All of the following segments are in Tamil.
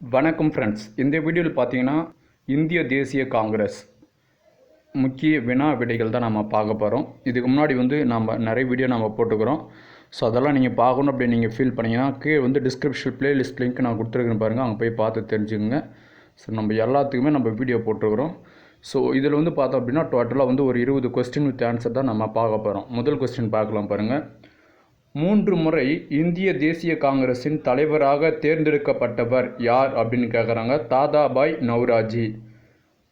வணக்கம் ஃப்ரெண்ட்ஸ் இந்த வீடியோவில் பார்த்தீங்கன்னா இந்திய தேசிய காங்கிரஸ் முக்கிய வினா விடைகள் தான் நம்ம பார்க்க போகிறோம் இதுக்கு முன்னாடி வந்து நம்ம நிறைய வீடியோ நம்ம போட்டுக்கிறோம். ஸோ அதெல்லாம் நீங்கள் பார்க்கணும் அப்படி நீங்கள் ஃபீல் பண்ணிங்கன்னா கீழே வந்து டிஸ்கிரிப்ஷன் பிளேலிஸ்ட் லிங்க் நான் கொடுத்துருக்கேன் பாருங்கள் அங்கே போய் பார்த்து தெரிஞ்சுக்கோங்க. ஸோ நம்ம எல்லாத்துக்குமே நம்ம வீடியோ போட்டுருக்குறோம் ஸோ இதில் வந்து பார்த்தோம் அப்படின்னா டோட்டலாக வந்து ஒரு இருபது கொஸ்டின் வித் ஆன்சர் தான் நம்ம பார்க்க போகிறோம் முதல் கொஸ்டின் பார்க்கலாம் பாருங்கள் மூன்று முறை இந்திய தேசிய காங்கிரஸின் தலைவராக தேர்ந்தெடுக்கப்பட்டவர் யார் அப்படின்னு கேட்குறாங்க தாதாபாய் நவ்ராஜி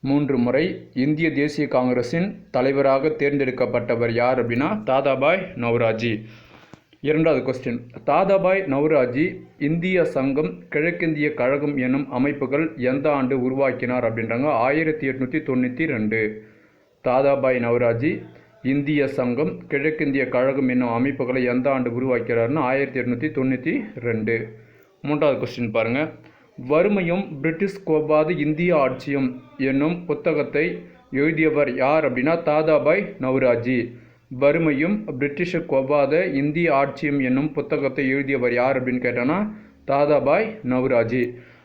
மூன்று முறை இந்திய தேசிய காங்கிரஸின் தலைவராக தேர்ந்தெடுக்கப்பட்டவர் யார் அப்படின்னா தாதாபாய் நவ்ராஜி இரண்டாவது கொஸ்டின் தாதாபாய் நவ்ராஜி இந்திய சங்கம் கிழக்கிந்திய கழகம் எனும் அமைப்புகள் எந்த ஆண்டு உருவாக்கினார் அப்படின்றாங்க ஆயிரத்தி எட்நூற்றி தொண்ணூற்றி ரெண்டு. தாதாபாய் நவ்ராஜி இந்திய சங்கம் கிழக்கிந்திய கழகம் என்னும் அமைப்புகளை எந்த ஆண்டு உருவாக்கிறார்னு ஆயிரத்தி எட்நூற்றி தொண்ணூற்றி ரெண்டு. மூன்றாவது கொஸ்டின் பாருங்கள் வறுமையும் பிரிட்டிஷ் கோபாது இந்திய ஆட்சியும் என்னும் புத்தகத்தை எழுதியவர் யார் அப்படின்னா தாதாபாய் நவ்ராஜி வறுமையும் பிரிட்டிஷ் கோபாத இந்திய ஆட்சியும் என்னும் புத்தகத்தை எழுதியவர் யார் அப்படின்னு கேட்டோன்னா தாதாபாய் நவ்ராஜி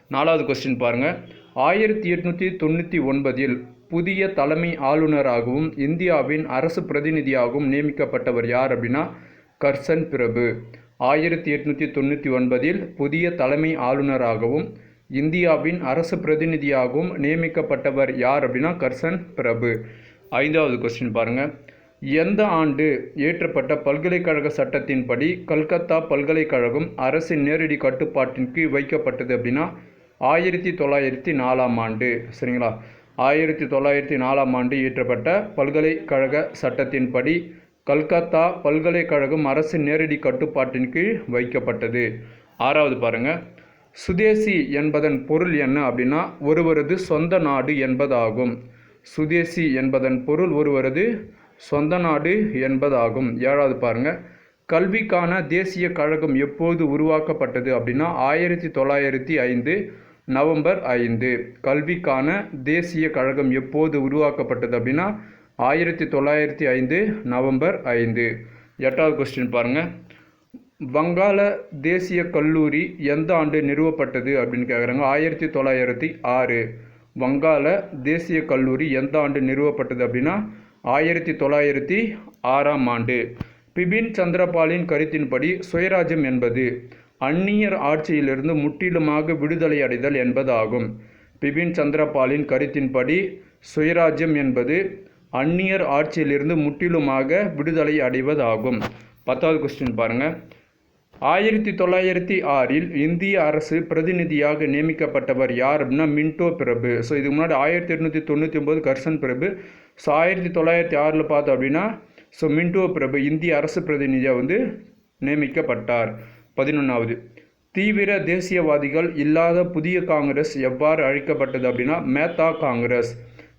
நாலாவது கொஸ்டின் பாருங்கள் ஆயிரத்தி எட்நூற்றி தொண்ணூற்றி ஒன்பதில் புதிய தலைமை ஆளுநராகவும் இந்தியாவின் அரசு பிரதிநிதியாகவும் நியமிக்கப்பட்டவர் யார் அப்படின்னா கர்சன் பிரபு. ஆயிரத்தி எட்நூற்றி தொண்ணூற்றி ஒன்பதில் புதிய தலைமை ஆளுநராகவும் இந்தியாவின் அரசு பிரதிநிதியாகவும் நியமிக்கப்பட்டவர் யார் அப்படின்னா கர்சன் பிரபு. ஐந்தாவது கொஸ்டின் பாருங்கள் எந்த ஆண்டு இயற்றப்பட்ட பல்கலைக்கழக சட்டத்தின்படி கல்கத்தா பல்கலைக்கழகம் அரசின் நேரடி கட்டுப்பாட்டின் கீழ் வைக்கப்பட்டது அப்படின்னா ஆயிரத்தி தொள்ளாயிரத்தி நாலாம் ஆண்டு. சரிங்களா? ஆயிரத்தி தொள்ளாயிரத்தி நாலாம் ஆண்டு இயற்றப்பட்ட பல்கலைக்கழக சட்டத்தின்படி கல்கத்தா பல்கலைக்கழகம் அரசின் நேரடி கட்டுப்பாட்டின் கீழ் வைக்கப்பட்டது. ஆறாவது பாருங்கள் சுதேசி என்பதன் பொருள் என்ன அப்படின்னா ஒருவரது சொந்த நாடு என்பதாகும். சுதேசி என்பதன் பொருள் ஒருவரது சொந்த நாடு என்பதாகும். ஏழாவது பாருங்கள் கல்விக்கான தேசிய கழகம் எப்போது உருவாக்கப்பட்டது அப்படின்னா ஆயிரத்தி தொள்ளாயிரத்தி ஐந்து நவம்பர் ஐந்து. கல்விக்கான தேசிய கழகம் எப்போது உருவாக்கப்பட்டது அப்படின்னா ஆயிரத்தி தொள்ளாயிரத்தி ஐந்து நவம்பர் ஐந்து. எட்டாவது கொஸ்டின் பாருங்கள் வங்காள தேசிய கல்லூரி எந்த ஆண்டு நிறுவப்பட்டது அப்படின்னு கேட்குறாங்க ஆயிரத்தி தொள்ளாயிரத்தி ஆறு. வங்காள தேசிய கல்லூரி எந்த ஆண்டு நிறுவப்பட்டது அப்படின்னா ஆயிரத்தி தொள்ளாயிரத்தி ஆறாம் ஆண்டு. பிபின் சந்திரபாலின் கருத்தின்படி சுயராஜ்யம் என்பது. அந்நியர் ஆட்சியிலிருந்து முற்றிலுமாக விடுதலை அடைதல் என்பதாகும். பிபின் சந்திரபாலின் கருத்தின்படி சுயராஜ்யம் என்பது அந்நியர் ஆட்சியிலிருந்து முற்றிலுமாக விடுதலை அடைவதாகும். பத்தாவது கொஸ்டின் பாருங்கள் ஆயிரத்தி தொள்ளாயிரத்தி ஆறில் இந்திய அரசு பிரதிநிதியாக நியமிக்கப்பட்டவர் யார் அப்படின்னா மின்டோ பிரபு. ஸோ இதுக்கு முன்னாடி ஆயிரத்தி எட்நூற்றி தொண்ணூற்றி ஒம்பது கர்சன் பிரபு. ஸோ ஆயிரத்தி தொள்ளாயிரத்தி ஆறில் பார்த்தோம் அப்படின்னா ஸோ மின்டோ பிரபு இந்திய அரசு பிரதிநிதியாக வந்து நியமிக்கப்பட்டார். பதினொன்றாவது தீவிர தேசியவாதிகள் இல்லாத புதிய காங்கிரஸ் எவ்வாறு அழைக்கப்பட்டது அப்படின்னா மேத்தா காங்கிரஸ்.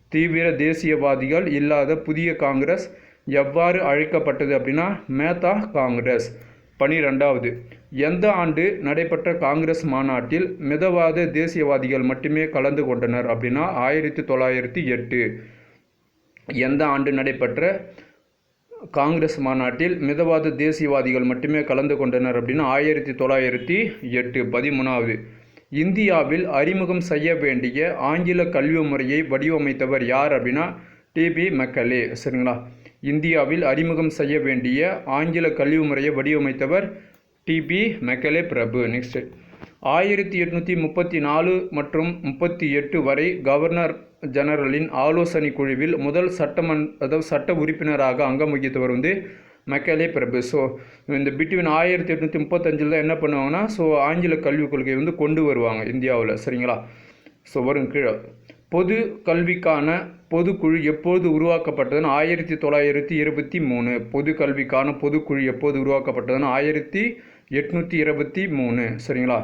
தீவிர தேசியவாதிகள் இல்லாத புதிய காங்கிரஸ் எவ்வாறு அழைக்கப்பட்டது அப்படின்னா மேத்தா காங்கிரஸ். பனிரெண்டாவது. எந்த ஆண்டு நடைபெற்ற காங்கிரஸ் மாநாட்டில் மிதவாத தேசியவாதிகள் மட்டுமே கலந்து கொண்டனர் அப்படின்னா ஆயிரத்தி தொள்ளாயிரத்தி எட்டு. எந்த ஆண்டு நடைபெற்ற காங்கிரஸ் மாநாட்டில் மிதவாத தேசியவாதிகள் மட்டுமே கலந்து கொண்டனர் அப்படின்னா ஆயிரத்தி தொள்ளாயிரத்தி எட்டு பதிமூணாவது. இந்தியாவில் அறிமுகம் செய்ய வேண்டிய ஆங்கில கல்வி முறையை வடிவமைத்தவர் யார் அப்படின்னா டிபி மெக்கலே சரிங்களா? இந்தியாவில் அறிமுகம் செய்ய வேண்டிய ஆங்கில கல்வி முறையை வடிவமைத்தவர் டிபி மெக்கலே பிரபு. நெக்ஸ்ட்டு ஆயிரத்தி எட்நூற்றி முப்பத்தி நாலு மற்றும் முப்பத்தி எட்டு வரை கவர்னர் ஜெனரலின் ஆலோசனை குழுவில் முதல் சட்டமன் அதாவது சட்ட உறுப்பினராக அங்கம் வகித்தவர் வந்து மெக்காலே பிரபு. ஸோ இந்த பிட்வீன் ஆயிரத்தி எட்நூற்றி முப்பத்தஞ்சில் தான் என்ன பண்ணுவாங்கன்னா ஸோ ஆங்கில கல்விக் கொள்கையை வந்து கொண்டு வருவாங்க இந்தியாவில் சரிங்களா? ஸோ வரும் கீழே. பொது கல்விக்கான பொதுக்குழு எப்போது உருவாக்கப்பட்டதுன்னு ஆயிரத்தி தொள்ளாயிரத்தி இருபத்தி மூணு. பொது கல்விக்கான பொதுக்குழு எப்போது உருவாக்கப்பட்டதுன்னு ஆயிரத்தி எட்நூற்றி இருபத்தி மூணு சரிங்களா?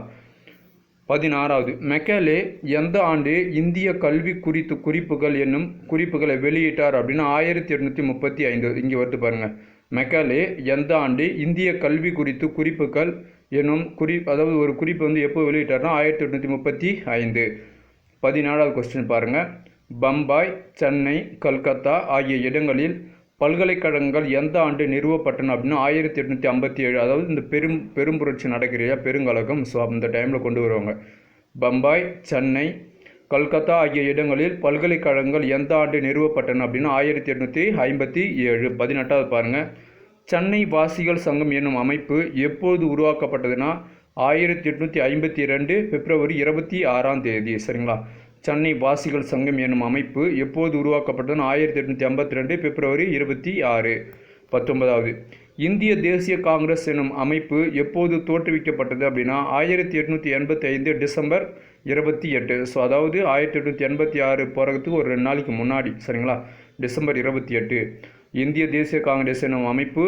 பதினாறாவது மெக்கலே எந்த ஆண்டு இந்திய கல்வி குறித்து குறிப்புகள் என்னும் குறிப்புகளை வெளியிட்டார்? அப்படின்னா ஆயிரத்தி எட்நூற்றி முப்பத்தி ஐந்து இங்கே வருது பாருங்கள் மெக்காலே எந்த ஆண்டு இந்திய கல்வி குறித்து குறிப்புகள் என்னும் குறி அதாவது ஒரு குறிப்பு வந்து எப்போ வெளியிட்டார்னா ஆயிரத்தி எட்நூற்றி முப்பத்தி ஐந்து. பதினாலாவது கொஸ்டின் பாருங்கள் பம்பாய் சென்னை கல்கத்தா ஆகிய இடங்களில் பல்கலைக்கழகங்கள் எந்த ஆண்டு நிறுவப்பட்டன அப்படின்னா ஆயிரத்தி எட்நூற்றி ஐம்பத்தி ஏழு அதாவது இந்த பெரும் பெரும் புரட்சி நடக்கிறையா பெருங்கழகம். ஸோ அந்த டைமில் கொண்டு வருவாங்க. பம்பாய் சென்னை கல்கத்தா ஆகிய இடங்களில் பல்கலைக்கழகங்கள் எந்த ஆண்டு நிறுவப்பட்டன அப்படின்னா ஆயிரத்தி எட்நூற்றி ஐம்பத்தி ஏழு. பதினெட்டாவது பாருங்கள் சென்னை வாசிகள் சங்கம் என்னும் அமைப்பு எப்போது உருவாக்கப்பட்டதுன்னா ஆயிரத்தி எட்நூற்றி ஐம்பத்தி ரெண்டு பிப்ரவரி இருபத்தி ஆறாம் தேதி. சரிங்களா? சென்னை வாசிகள் சங்கம் என்னும் அமைப்பு எப்போது உருவாக்கப்பட்டதுன்னு ஆயிரத்தி எட்நூற்றி ஐம்பத்தி ரெண்டு பிப்ரவரி இருபத்தி ஆறு. பத்தொன்பதாவது. இந்திய தேசிய காங்கிரஸ் எனும் அமைப்பு எப்போது தோற்றுவிக்கப்பட்டது அப்படின்னா ஆயிரத்தி எட்நூற்றி எண்பத்தி ஐந்து டிசம்பர் இருபத்தி எட்டு. ஸோ அதாவது ஆயிரத்தி எட்நூற்றி எண்பத்தி ஆறு போகிறதுக்கு ஒரு ரெண்டு நாளைக்கு முன்னாடி சரிங்களா? டிசம்பர் இருபத்தி எட்டு. இந்திய தேசிய காங்கிரஸ் எனும் அமைப்பு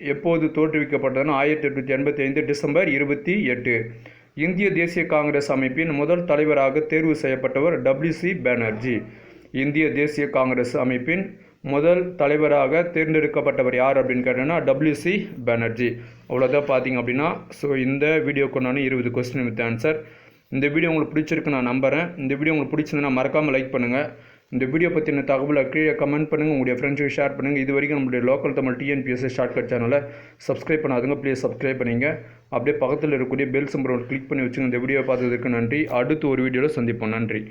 எப்போது தோற்றுவிக்கப்பட்டதுன்னா ஆயிரத்தி எட்நூற்றி எண்பத்தி ஐந்து டிசம்பர் இருபத்தி எட்டு. இந்திய தேசிய காங்கிரஸ் அமைப்பின் முதல் தலைவராக தேர்வு செய்யப்பட்டவர் டபிள்யூசி பானர்ஜி இந்திய தேசிய காங்கிரஸ் அமைப்பின் முதல் தலைவராக தேர்ந்தெடுக்கப்பட்டவர் யார் அப்படின்னு கேட்டோன்னா டபிள்யூசி பானர்ஜி அவ்வளோதான் பார்த்தீங்க அப்படின்னா ஸோ இந்த வீடியோக்கு நான் இருபது கொஸ்டின் வித் ஆன்சர் இந்த வீடியோ உங்களுக்கு பிடிச்சிருக்கு நான் நம்புகிறேன் இந்த வீடியோ உங்களுக்கு பிடிச்சிருந்தா மறக்காமல் லைக் பண்ணுங்கள் இந்த வீடியோ பற்றின தகவலை கீழே கமெண்ட் பண்ணுங்கள் உங்களுடைய ஃப்ரெண்ட்ஸுக்கு ஷேர் பண்ணுங்கள் இது வரைக்கும் நம்மளுடைய லோக்கல் தமிழ் டிஎன்பிஎஸ்சி ஷார்ட்கட் சேனலை சப்ஸ்கிரைப் பண்ணாதுங்க. ப்ளீஸ் சப்ஸ்கிரைப் பண்ணிங்க. அப்படியே பக்கத்தில் இருக்கக்கூடிய பெல் சிம்பரோட கிளிக் பண்ணி வச்சுங்க. இந்த வீடியோ பார்த்ததுக்கு நன்றி. அடுத்து ஒரு வீடியோவில் சந்திப்போம். நன்றி.